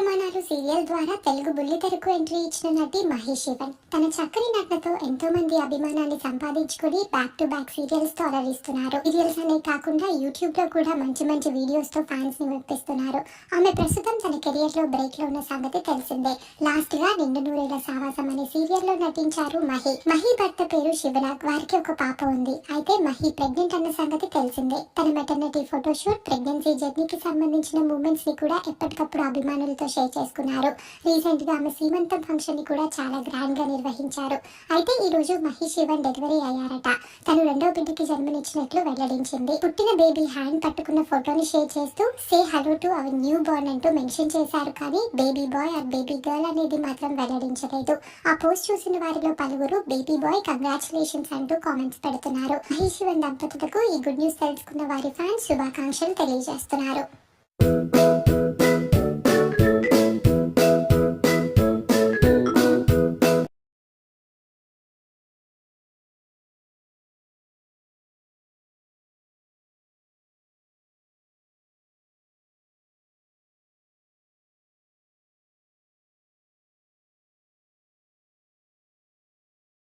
ఇల్లాలు సీరియల్ ద్వారా తెలుగు బుల్లితెరకు ఎంట్రీ ఇచ్చిన నటి మహేష్ శివన్. తన చక్కని నటనతో ఎంతో మంది అభిమానాన్ని సంపాదించుకుని బ్యాక్ టు బ్యాక్ సీరియల్స్తో అలరిస్తున్నారు సీరియల్స్ అనే కాకుండా యూట్యూబ్లో కూడా మంచి మంచి వీడియోస్తో ఫ్యాన్స్ని మెప్పిస్తున్నారు ఆమె ప్రస్తుతం తన కెరియర్లో బ్రేక్లో ఉన్న సంగతి తెలిసిందే. లాస్ట్గా నిండు నూరేళ్ళ సావాసం అనే సీరియల్లో నటించారు మహి. మహి భర్త పేరు శివనాగ్ వారికి ఒక పాప ఉంది. అయితే మహి ప్రెగ్నెంట్ అన్న సంగతి తెలిసిందే. తన మెటర్నిటీ ఫోటోషూట్ ప్రెగ్నెన్సీ జర్నీకి సంబంధించిన మూమెంట్స్ని కూడా ఎప్పటికప్పుడు అభిమానులతో షేర్ చేసుకున్నారు. రీసెంట్గా ఆమె సీమంతం ఫంక్షన్ని కూడా చాలా గ్రాండ్గా నిర్వహించారు. అయితే ఈ రోజు మహేష్ శివన్ డెలివరీ అయ్యారట. తను రెండో బిడ్డకి జన్మనిచ్చినట్లు వెల్లడించింది. పుట్టిన బేబీ హ్యాండ్ పట్టుకున్న ఫోటోని షేర్ చేస్తూ say hello to our newborn అంటూ మెన్షన్ చేశారు. కానీ baby boy or baby girl అనేది మాత్రం వెల్లడించలేదు. ఆ పోస్ట్ చూసిన వారిలో పలువురు బేబీ బాయ్ కంగ్రాచులేషన్స్ అంటూ కామెంట్స్ పెడుతున్నారు. మహేష్ శివన్ దంపతులకు ఈ గుడ్ న్యూస్ తెలుసుకున్న వారి ఫ్యాన్స్ శుభాకాంక్షలు తెలియజేస్తున్నారు.